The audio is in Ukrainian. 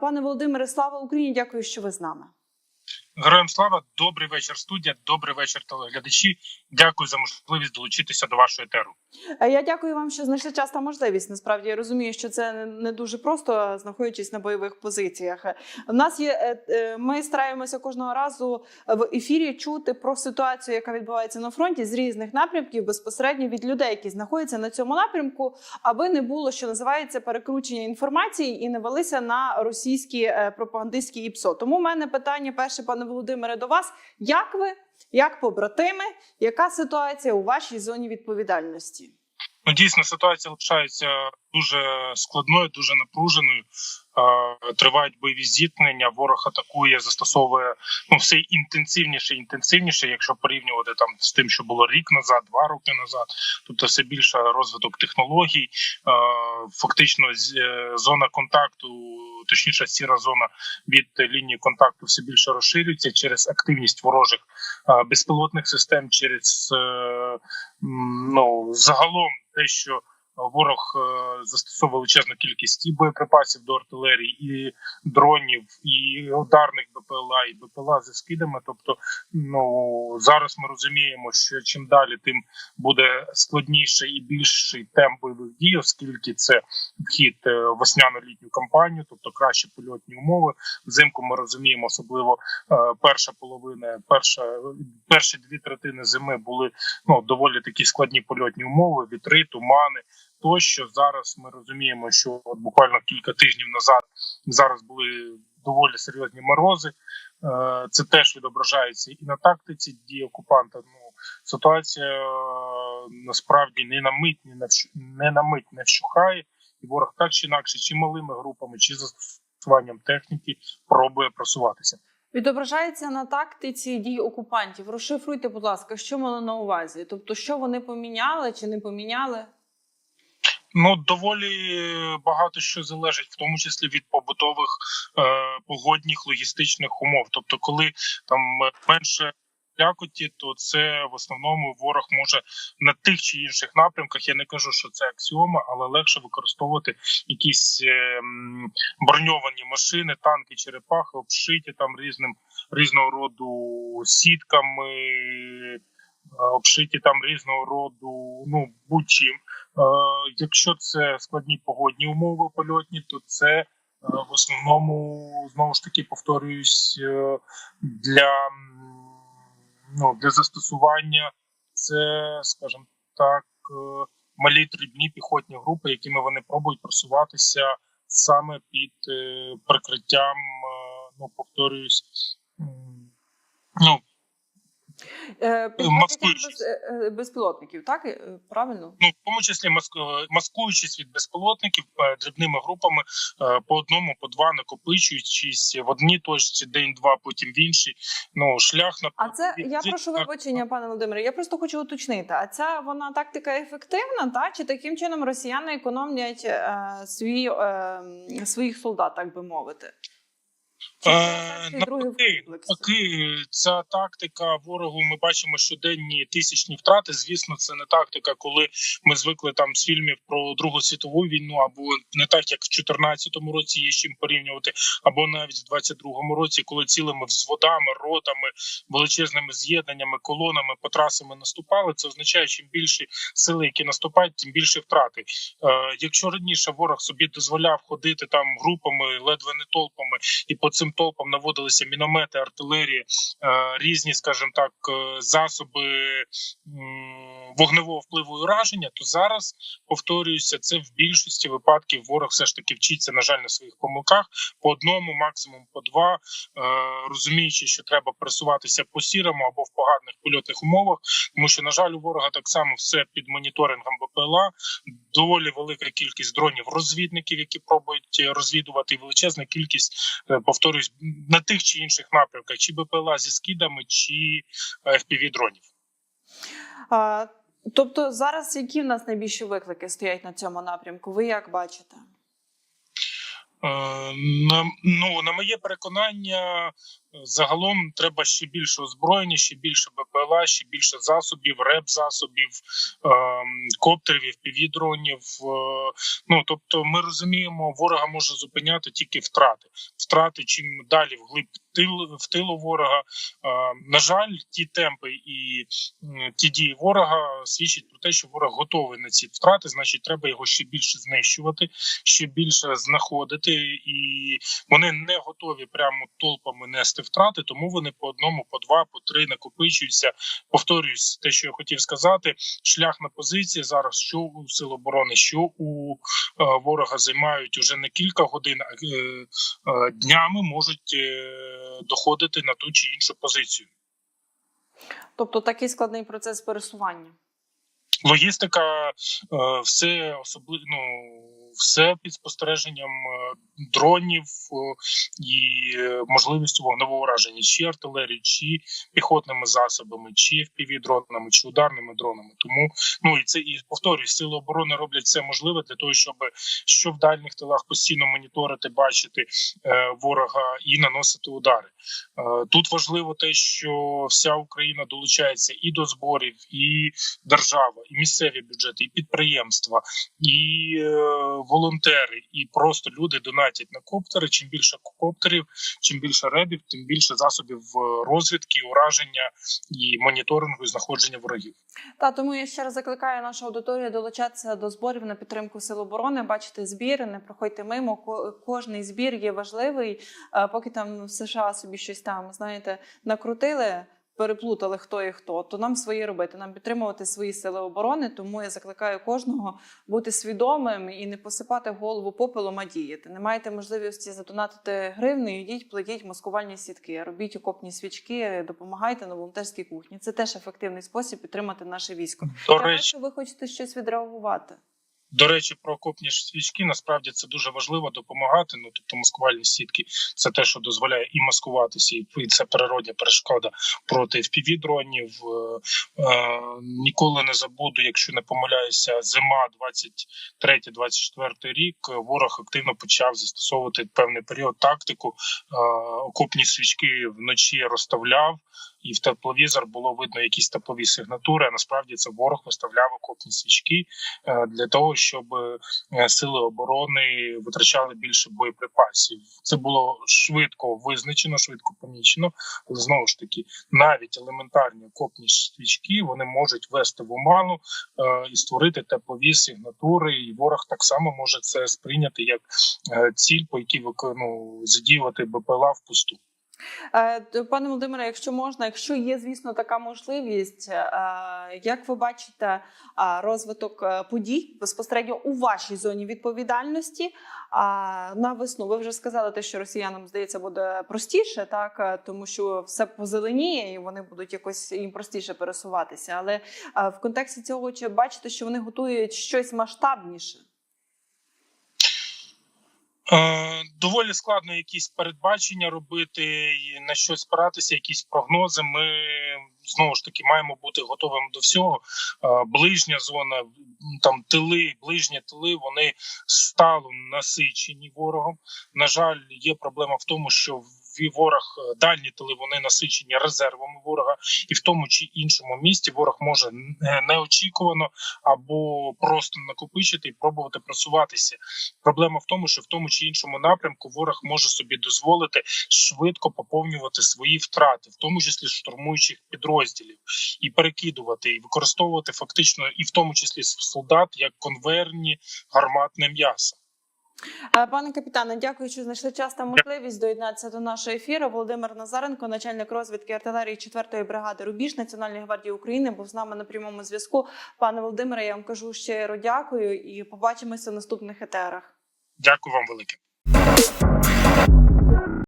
Пане Володимире, слава Україні! Дякую, що ви з нами. Героям слава, добрий вечір, студія, добрий вечір, телеглядачі. Дякую за можливість долучитися до вашої етеру. Е, Я дякую вам, що знайшли час та можливість. Насправді я розумію, що це не- дуже просто, знаходячись на бойових позиціях. У нас є е, е, ми стараємося кожного разу в ефірі чути про ситуацію, яка відбувається на фронті з різних напрямків, безпосередньо від людей, які знаходяться на цьому напрямку, аби не було, що називається перекручення інформації і не велися на російські пропагандистські ІПСО. Тому в мене питання перше, пане Володимире, до вас: як ви, як побратими, яка ситуація у вашій зоні відповідальності? Ну дійсно ситуація лишається дуже складною, дуже напруженою. Тривають бойові зіткнення. Ворог атакує, застосовує ну все інтенсивніше, і інтенсивніше, якщо порівнювати там з тим, що було рік назад, два роки назад. Тобто все більше розвиток технологій. Фактично, е, зона контакту, точніше, сіра зона від лінії контакту все більше розширюється через активність ворожих безпілотних систем, через е, ну загалом те, що ворог е, застосовує величезну кількість і боєприпасів до артилерії, і дронів, і ударних БПЛА, і БПЛА зі скидами. Тобто, ну зараз ми розуміємо, що чим далі, тим буде складніший і більший темп бойових дій, оскільки це вхід е, весняно-літню кампанію, тобто кращі польотні умови. Взимку ми розуміємо, особливо е, перша половина, перша перші дві третини зими були ну доволі такі складні польотні умови, вітри, тумани. Тощо зараз ми розуміємо, що от буквально кілька тижнів назад зараз були доволі серйозні морози. Е, Це теж відображається і на тактиці дії окупанта. Ну ситуація е, насправді не на мить, не на не на мить не вщухає, і ворог так чи інакше, чи малими групами, чи застосуванням техніки пробує просуватися. Відображається на тактиці дій окупантів. Розшифруйте, будь ласка, що мали на увазі? Тобто, що вони поміняли чи не поміняли? Ну доволі багато що залежить, в тому числі від побутових е, погодних логістичних умов. Тобто, коли там менше лякоті, то це в основному ворог може на тих чи інших напрямках. Я не кажу, що це аксіома, але легше використовувати якісь е, броньовані машини, танки, черепахи, обшиті там різним різного роду сітками. е, Обшиті там різного роду, ну будь-чим. Е, Якщо це складні погодні умови польотні, то це е, в основному знову ж таки повторююсь е, для, ну, для застосування. Це, скажімо так, малі дрібні піхотні групи, якими вони пробують просуватися саме під прикриттям, ну повторююсь, ну маскуючись. без, е, безпілотників, так Е, правильно? ну, в тому числі маску- маскуючись від безпілотників е, дрібними групами е, по одному, по два накопичуючись в одній точці, день-два, потім в іншій. Ну шлях на А це я прошу вибачення, пане Володимире. Я просто хочу уточнити. А ця вона тактика ефективна, та чи таким чином росіяни економлять е, свій, е, своїх солдат, так би мовити? Навпаки, навпаки, ця тактика ворогу. Ми бачимо щоденні тисячні втрати. Звісно, це не тактика, коли ми звикли там з фільмів про Другу світову війну, або не так, як в 2014 році є з чим порівнювати, або навіть в 22-му році, коли цілими взводами, ротами, величезними з'єднаннями, колонами по трасами наступали. Це означає, чим більші сили, які наступають, тим більше втрати. Е, якщо раніше ворог собі дозволяв ходити там групами, ледве не толпами, і по цим толпам наводилися міномети, артилерія, е, різні, скажімо так, е, засоби вогневого впливу і ураження, то зараз повторююся, це в більшості випадків ворог все ж таки вчиться, на жаль, на своїх помилках. По одному, максимум по два, е, розуміючи, що треба пересуватися по сірому або в поганих польотних умовах, тому що на жаль, у ворога так само все під моніторингом БПЛА, доволі велика кількість дронів розвідників, які пробують е, розвідувати і величезна кількість, е, повторюсь, на тих чи інших напрямках, чи БПЛА зі скидами, чи fpv дронів. Тобто зараз які в нас найбільші виклики стоять на цьому напрямку? Ви як бачите? Е, На, ну, на моє переконання, Загалом треба ще більше озброєння, ще більше БПЛА, ще більше засобів, реп-засобів, ем, коптерів, півдронів. Ну тобто, ми розуміємо, ворога може зупиняти тільки втрати. Втрати чим далі вглиб тил в тилу ворога. Е, на жаль, ті темпи і ті дії ворога свідчать про те, що ворог готовий на ці втрати. Значить, треба його ще більше знищувати, ще більше знаходити, і вони не готові прямо толпами нести втрати, тому вони по одному, по два, по три накопичуються. Повторюсь, те, що я хотів сказати, шлях на позиції зараз, що у сил оборони, що у е, ворога займають уже не кілька годин, а е, е, днями можуть е, доходити на ту чи іншу позицію. Тобто такий складний процес пересування. Логістика, е, все особливо ну, все під спостереженням е, дронів е, і е, можливістю вогневого ураження, чи артилерії, чи піхотними засобами, чи впівдронами, чи ударними дронами. Тому ну і це і повторюю, сили оборони роблять все можливе для того, щоб що в дальніх тилах постійно моніторити, бачити е, ворога і наносити удари. Е, тут важливо те, що вся Україна долучається і до зборів, і держава, і місцеві бюджети, і підприємства, і волонтери, і просто люди донатять на коптери. Чим більше коптерів, чим більше ребів, тим більше засобів е, розвідки, ураження і моніторингу і знаходження ворогів. Та тому я ще раз закликаю нашу аудиторію долучатися до зборів на підтримку сил оборони. Бачите збір, не проходьте мимо. Ко- Кожний збір є важливий. Е, Поки там в США собі щось там знаєте накрутили. Переплутали хто і хто, то нам свої робити, нам підтримувати свої сили оборони. Тому я закликаю кожного бути свідомим і не посипати голову попелом, а діяти. Не маєте можливості задонатити гривни, йдіть, плетіть маскувальні сітки, робіть окопні свічки, допомагайте на волонтерській кухні. Це теж ефективний спосіб підтримати наше військо. До речі, ви хочете щось відреагувати. До речі, про окопні свічки насправді це дуже важливо допомагати. Ну тобто маскувальні сітки це те, що дозволяє і маскуватися, і це природня перешкода проти fpv дронів. Е, е, ніколи не забуду, якщо не помиляюся, зима 23-24 рік. е, Ворог активно почав застосовувати певний період тактику. Окопні свічки вночі розставляв. І в тепловізор було видно якісь теплові сигнатури. А насправді це ворог виставляв окопні свічки е, для того, щоб е, сили оборони витрачали більше боєприпасів. Це було швидко визначено, швидко помічено. Але знову ж таки, навіть елементарні окопні свічки вони можуть ввести в оману е, і створити теплові сигнатури. І ворог так само може це сприйняти як ціль, по якій ну, задіювати БПЛА впусту. Е, Пане Володимире, якщо можна, якщо є, звісно, така можливість, е, як ви бачите е, розвиток подій безпосередньо у вашій зоні відповідальності? На весну ви вже сказали те, що росіянам здається буде простіше, так тому що все позеленіє, і вони будуть якось їм простіше пересуватися. Але в контексті цього чи бачите, що вони готують щось масштабніше? Е, доволі складно якісь передбачення робити, і на щось спиратися, якісь прогнози. Ми знову ж таки маємо бути готовими до всього. Е, ближня зона, там тили, ближні тили, вони стало насичені ворогом. На жаль, є проблема в тому, що в ворог е, дальні тили вони насичені резервами ворога, і в тому чи іншому місті ворог може неочікувано або просто накопичити і пробувати просуватися. Проблема в тому, що в тому чи іншому напрямку ворог може собі дозволити швидко поповнювати свої втрати, в тому числі штурмуючих підрозділів, і перекидувати, і використовувати фактично, і в тому числі солдат як конвейерні гарматне м'ясо. Е, Пане капітане, дякую, що знайшли час та можливість доєднатися до нашого ефіру. Володимир Назаренко, начальник розвідки артилерії 4-ї бригади Рубіж Національної гвардії України, був з нами на прямому зв'язку. Пане Володимире, я вам кажу щиро дякую і побачимося в наступних етерах. Дякую вам велике.